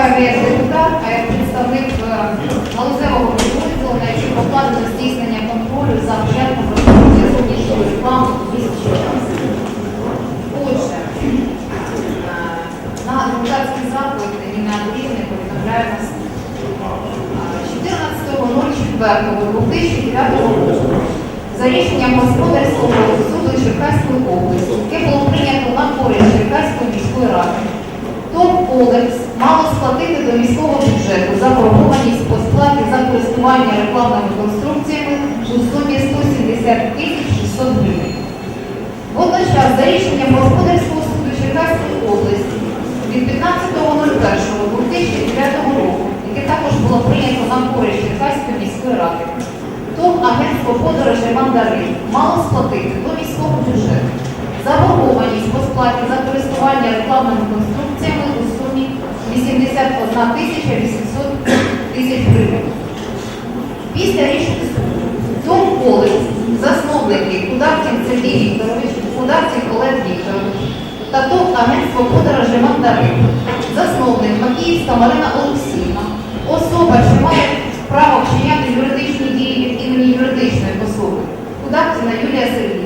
виступаю не як депутат, а як представник е, галузевого підрозділу, на який покладено здійснення контролю за порядком розробки зовнішньої реклами у місті Отже, е, на депутатський запит Ніна Андріївни повідомляє нас 14.04.2009 року. За рішенням господарського суду Черкаської області, яке було прийнято на користь Черкаської міської ради, ТОВ «Колекс» мало сплатити до міського бюджету заборгованість по сплаті за користування рекламними конструкціями у сумі 170 тисяч 600 гривень. Водночас, за рішенням господарського суду Черкаської області від 15.01.2009 року, яке також було прийнято на користь Черкаської міської ради, ТОВ агентство подорожей «Мандарин» мало сплатити до міського бюджету заборгованість по сплаті за користування рекламними конструкціями у сумі 81 тисяча 800 тисяч гривень. Після рішення суду ТОВ «Колекс» засновники Кудартін Сергій Вікторович, Кудартін Олег Вікторович та ТОВ агентство подорожей «Мандарин», засновник Макіївська Марина Олексіївна, особа, що має право вчиняти юридичні дії від імені юридичної особи, Кудартіна Юлія Сергіївна,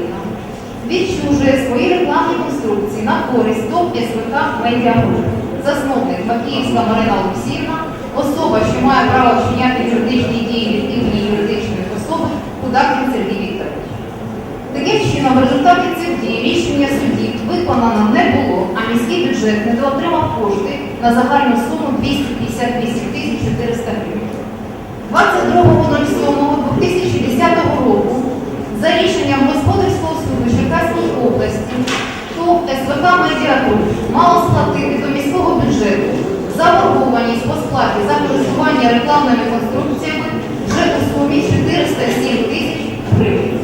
відчужує свої рекламні конструкції на користь ТОВ СВК медіагруп. Засновник Макіївська Марина Олексіївна, особа, що має право вчиняти юридичні дії від імені юридичної особи, Кудакін Сергій Вікторович. Таким чином, в результаті цих дій рішення судді виконано не було, а міський бюджет не доотримав кошти на загальну суму 258 тисяч 400 гривень. 22.07.2010 року за рішенням господарського суду Черкаської області ТОВ СВК мало сплатити до міського бюджету заборгованість по сплаті за користування рекламними конструкціями вже у сумі 407 тисяч гривень.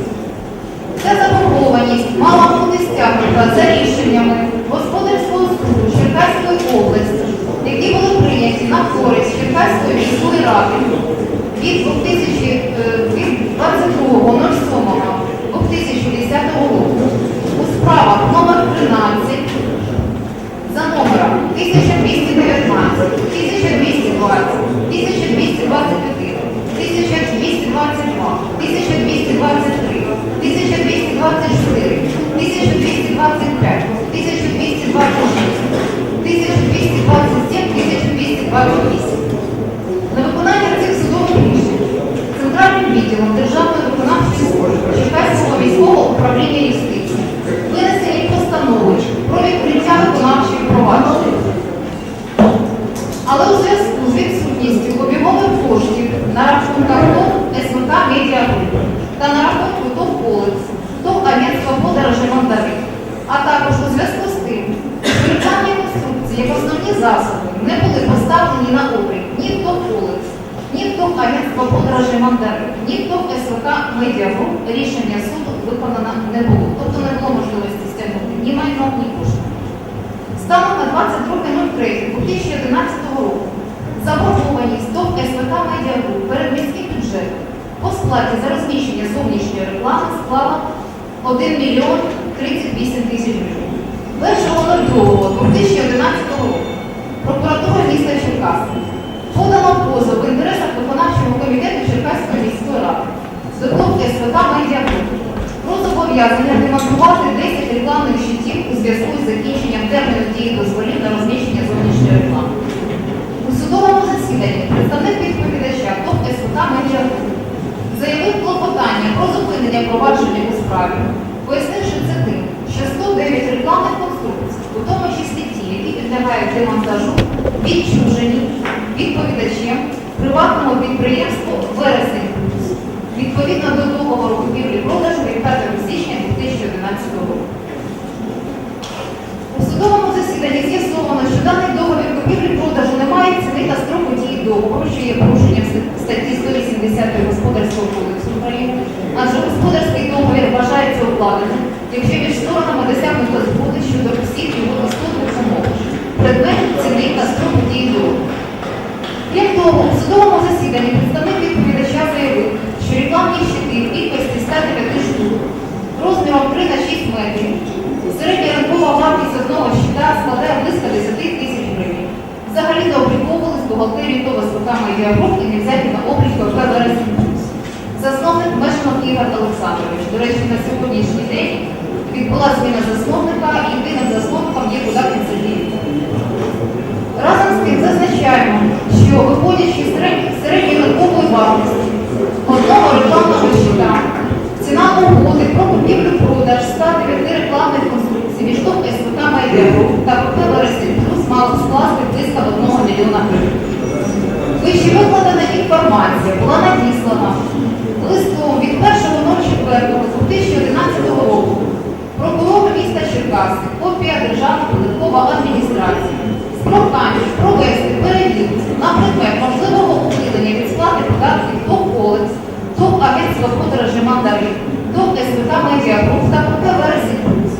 Ця заборгованість мала бути стягнута за рішеннями господарського суду Черкаської області, які були прийняті на користь Черкаської міської ради від 2000, Але у зв'язку з відсутністю обігових коштів на рахунках ТОВ СВК «Медіагруп» та на рахунку ТОВ Колекс, ТОВ Агентства подорожі Мандарин, а також у зв'язку з тим, що рекламні конструкції як основні засоби не були поставлені на облік ні в ТОВ Колекс, ні в ТОВ Агентства подорожі Мандарин, ні в ТОВ СВК Медіа Груп рішення суду виконано не було. Тобто не було можливості стягнути ні майно, ні кошти. Станом на 22.03.2011 року заборгованість ТОВ СВК «Медіагруп» перед міським бюджетом по сплаті за розміщення зовнішньої реклами склала 1 мільйон 38 тисяч гривень. 1.02.2011 року прокуратура міста Черкаси подала позов в інтересах виконавчого комітету Черкаської міської ради до ТОВ СВК «Медіагруп» про зобов'язання демонтувати 10 рекламних щитів у зв'язку з закінченням терміну дії дозволів на розміщення зовнішньої реклами. У судовому засіданні представник відповідача ТОП СВК «Медіагруп» заявив клопотання про зупинення провадження у справі, пояснивши це тим, що 109 рекламних конструкцій, у тому числі ті, які підлягають демонтажу, відчужені відповідачем приватному підприємству «Вересень Плюс» відповідно до договору купівлі-продажу від 5 січня 2011 року. У судовому засіданні з'ясовано, що даний договір купівлі-продажу не має ціни та строку дії договору, що є порушенням статті 180 Господарського кодексу України, адже господарський договір вважається укладеним, якщо між сторонами досягнуто згоди щодо всіх його істотних умов, предмет ціни та строку дії договору. Крім того, у судовому засіданні представник відповідача заявив, що рекламні щити в кількості 109 штук розміром 3 на 6 метрів. Середня ринкова вартість одного щита складає близько 10 тисяч гривень. Взагалі до облікову бухгалтерії ТОВ СПК «Медіагруп» і не взяті на облік ПП «Вересень Плюс». Засновник Мешанов Ігор Олександрович. До речі, на сьогоднішній день відбула зміна засновника і єдиним засновником є Кудакін Сергій Разом з тим зазначаємо, що виходячи з середньої середньої ринкової вартості одного рекламного щита, ціна угоди про купівлю-продаж 109 рекламних конструкцій між ТОВ СПК «Медіагруп» та «Вересень Плюс» мала скласти близько 1 мільйона гривень. Вище викладена інформація була надіслана листом від 1.04.2011 року прокурору міста копія Державної податкової адміністрації з проханням провести перевірку на предмет можливого ухилення від сплати податків до «Колекс», до подорожі мандарин, до СВК «Медіагруп» та «Вересень Плюс»,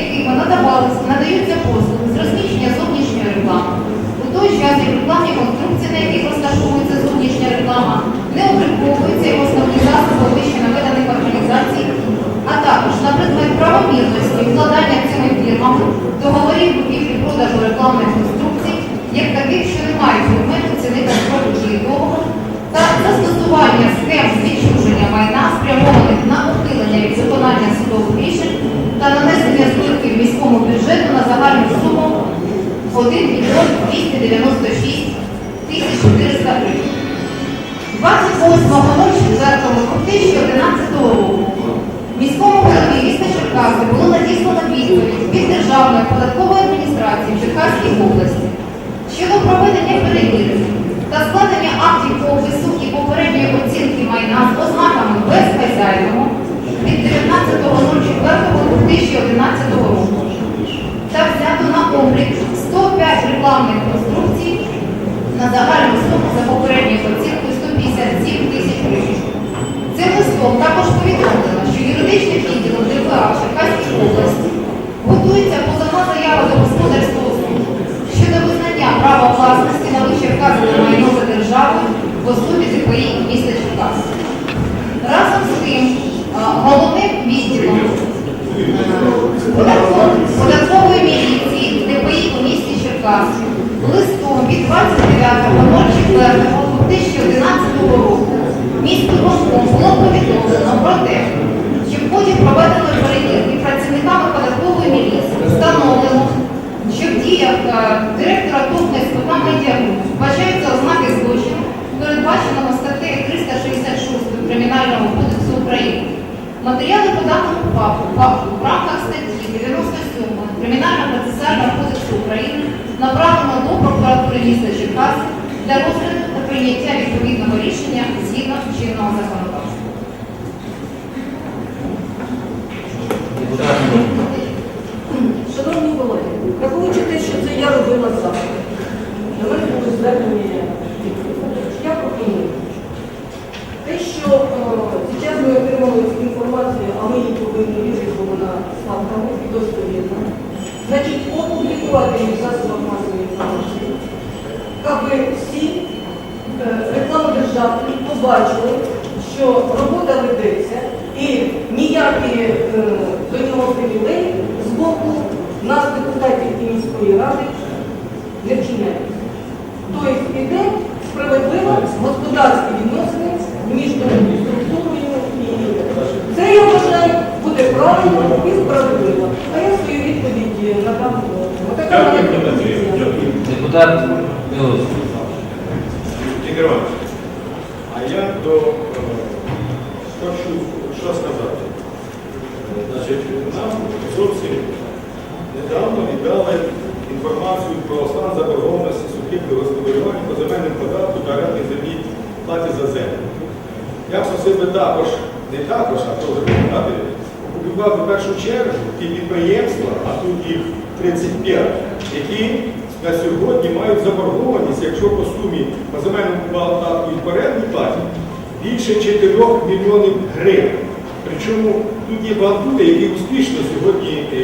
якими надавалися, надаються послуги з розміщення зовнішньої реклами. У той час як рекламні конструкції, на яких розташовується зовнішня реклама, не обліковуються і основні засоби вище наведених організацій, а також на предмет правомірності вкладання цими фірмами договорів купівлі продажу рекламних конструкцій, як таких, що не мають предмету ціни та строку дії договору, та застосування схем з відчуження майна, спрямованих на ухилення від виконання судових рішень та нанесення збитків міському бюджету на загальну суму 1 мільйон 296 тисяч 400 гривень. 28.04.2011 року міському голові міста Черкаси було надіслано відповідь від Державної податкової адміністрації Черкаської області щодо проведення перевірки та складення актів по і попередньої оцінки майна з ознаками безхазяйного від 19.04.2011 року та взято на облік 105 рекламних конструкцій на загальну суму за попередньою оцінкою 157 тисяч гривень. Цим листом також повідомлено, що юридичним відділом ДПА в Черкаській області готується позовна заява до господарського суду щодо визнання права власності на вище вказане майно за державою в особі ДПІ міста Черкас. Разом з тим, а, головним відділом Податкової- податкової міліції ДПІ у місті Черкас листом від 29.04.2011 року місту Москву було повідомлено про те, що в ході проведеної перевірки працівниками податкової міліції встановлено, що в діях директора ТОВ СПК «Медіагруп» вбачаються ознаки злочину, передбаченого статтею 366 Кримінального кодексу України. Матеріали по даному факту, факту в рамках статті 97 Кримінально-процесуального кодексу України направлено до прокуратури міста Черкаси для розгляду та прийняття відповідного рішення згідно чинного законодавства. Шановні колеги, враховуючи що це я робила завтра. До мене були звернені Я пропоную те, що е, зараз ми отримали цю інформацію, а ми її повинні вірити, бо вона фактами і достовірна. Значить, опублікувати її в засобах масової інформації, аби всі е, побачили, що робота ведеться і ніякі е, до нього привілеї з боку нас, депутатів і міської ради, не вчиняються. Тобто іде справедливо господарські відносини між структурою і це я вважаю буде правильно і справедливо. А я свою відповідь надам. Отака моя. Депутат Білоус. Ігор Іванович, я до е, хочу що сказати. Значить, нам зовсім недавно віддали інформацію про стан заборгованості суб'єктів господарювання по земельним податку та орендній землі платі за землю. Я просив би також, не також, а теж дати, опублікувати в першу чергу ті підприємства, а тут їх 35, які на сьогодні мають заборгованість, якщо по сумі по земельному податку і по орендній платі, більше 4 мільйонів гривень. Причому тут є багато які успішно сьогодні, е,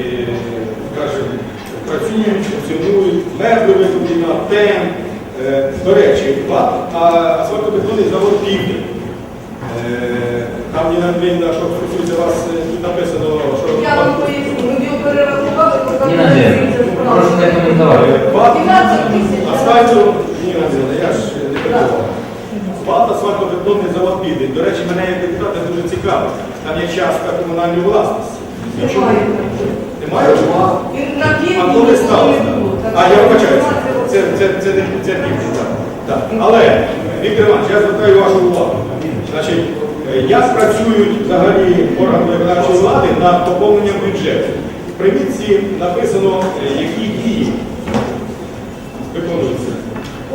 скажімо, працюють, функціонують, меблевий комбінат, ТЕМ, е, до речі, асфальтобетонний завод «Південь». Е, Там Ніна Андріївна, що стосується вас, тут написано, що Я вам поясню, ми його перерахували, Ніна Андріївна, прошу не коментувати. ва- 12 тисяч. асфальту Ні, я ж не перебував. Валта асфальтобетонний завод піде. До речі, мене як депутата дуже цікаво. Там є частка комунальної власності. Нічого. Немає. А коли сталося? А я вибачаюся. Це, це, це, не це не так. Але, Віктор Іванович, я звертаю вашу увагу. Значить, е, як працюють взагалі органи виконавчої влади над поповненням бюджету? В примітці написано, е, які дії виконуються.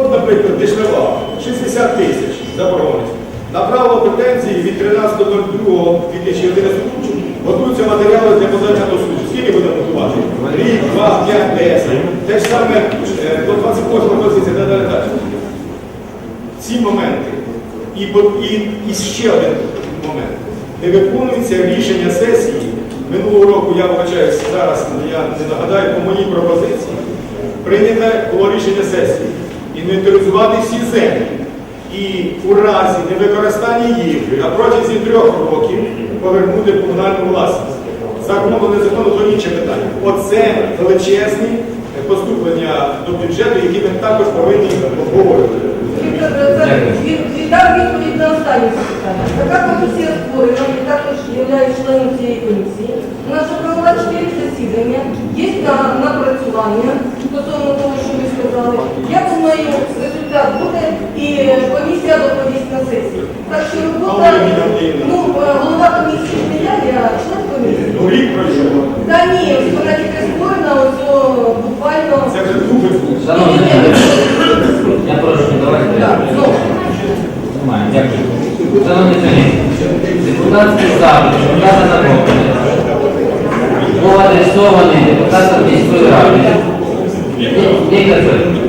От, наприклад, Дешнева, 60 тисяч заборгованість. Направило претензії від 13.02.2011 року готуються матеріали для подання до суду. Скільки буде готувати? Рік, два, п'ять, десять. Те ж саме е, до 28 позиції, далі, далі, далі. Ці моменти. І, і, і ще один момент. Не виконується рішення сесії. Минулого року, я вибачаюсь, зараз я не нагадаю, по моїй пропозиції, прийняте було рішення сесії інвентаризувати всі землі. І у разі невикористання їх на протязі трьох років повернути комунальну власність. Законно, незаконно, то інше питання. Оце величезні поступлення до бюджету, які ми також повинні обговорювати. Віддав відповідь на останнє запитання. Така комісія створена, я також є членом цієї комісії. У нас провела чотири засідання, є напрацювання стосовно того, що ви сказали. Я думаю, результат буде і комісія доповість на сесії. Так що робота, ну, е, голова комісії не я, я член комісії. Ну, рік пройшов. Та ні, вона тільки створена, ось буквально. Це вже другий. Шановні я прошу, давайте. Так, ну. Знімаємо, дякую. Шановні колеги, депутатський запит, депутата Накоплене, був адресований депутатам міської ради. Віктор Федорович,